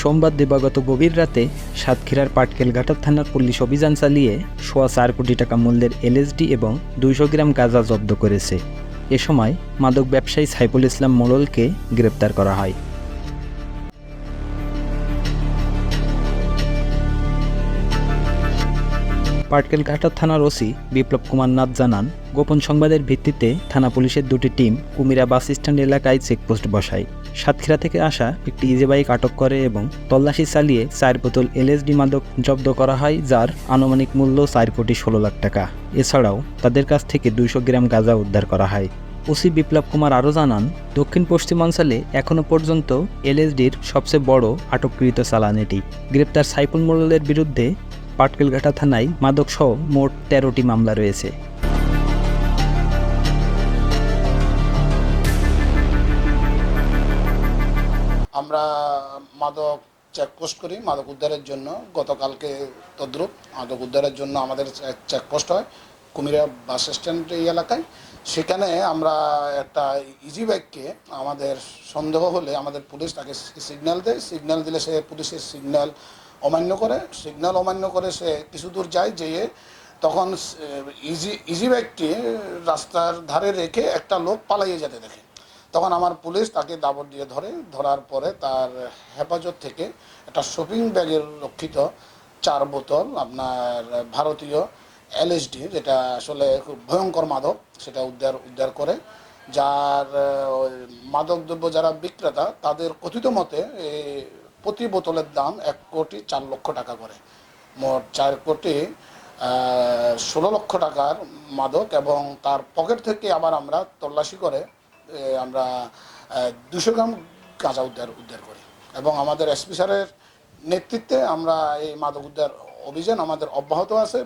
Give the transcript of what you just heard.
সোমবার দিবাগত গভীর রাতে সাতক্ষীরার পাটকেলঘাটা থানার পুলিশ অভিযান চালিয়ে সোয়া চার কোটি টাকা মূল্যের এলএসডি এবং দুইশো গ্রাম গাঁজা জব্দ করেছে। এ সময় মাদক ব্যবসায়ী সাইফুল ইসলাম মোড়লকে গ্রেপ্তার করা হয়। পাটকেলঘাটা থানার ওসি বিপ্লব কুমার নাথ জানান, গোপন সংবাদের ভিত্তিতে থানা পুলিশের দুটি টিম কুমিরা বাস স্ট্যান্ড এলাকায় চেকপোস্ট বসায়। সাতক্ষীরা থেকে আসা একটি ইজি বাইক আটক করে এবং তল্লাশি চালিয়ে চার বোতল এলএসডি মাদক জব্দ করা হয়, যার আনুমানিক মূল্য চার কোটি ষোলো লাখ টাকা। এছাড়াও তাদের কাছ থেকে দুইশো গ্রাম গাঁজা উদ্ধার করা হয়। ওসি বিপ্লব কুমার আরও জানান, দক্ষিণ পশ্চিমাঞ্চলে এখনও পর্যন্ত এলএসডির সবচেয়ে বড় আটককৃত চালান এটি গ্রেপ্তার সাইফুল মোল্লের বিরুদ্ধে পাটকেলঘাটা থানায় মাদকসহ মোট তেরোটি মামলা রয়েছে। আমরা মাদক চেকপোস্ট করি, মাদক উদ্ধারের জন্য। গতকালকে তদ্রুপ মাদক উদ্ধারের জন্য আমাদের চেকপোস্ট হয় কুমিরা বাস স্ট্যান্ড এই এলাকায়। সেখানে আমরা একটা ইজি বাইককে আমাদের সন্দেহ হলে আমাদের পুলিশ তাকে সিগন্যাল দেয়। সিগন্যাল দিলে সে পুলিশের সিগন্যাল অমান্য করে। সিগন্যাল অমান্য করে সে কিছু দূর যায় যেয়ে তখন ইজি ইজি বাইকটি রাস্তার ধারে রেখে একটা লোক পালাইয়ে যেতে দেখে। তখন আমার পুলিশ তাকে দাবর দিয়ে ধরে। ধরার পরে তার হেফাজত থেকে একটা শপিং ব্যাগের রক্ষিত চার বোতল আপনার ভারতীয় এলএসডি যেটা আসলে খুব ভয়ঙ্কর মাদক, সেটা উদ্ধার উদ্ধার করে। যার মাদকদ্রব্য যারা বিক্রেতা, তাদের কথিত মতে প্রতি বোতলের দাম এক কোটি চার লক্ষ টাকা করে। মোট চার কোটি ষোলো লক্ষ টাকার মাদক এবং তার পকেট থেকে আবার আমরা তল্লাশি করে আমরা দুশো গ্রাম গাঁজা উদ্ধার উদ্ধার করি। এবং আমাদের এসপি স্যারের নেতৃত্বে আমরা এই মাদক উদ্ধার অভিযান আমাদের অব্যাহত আছে।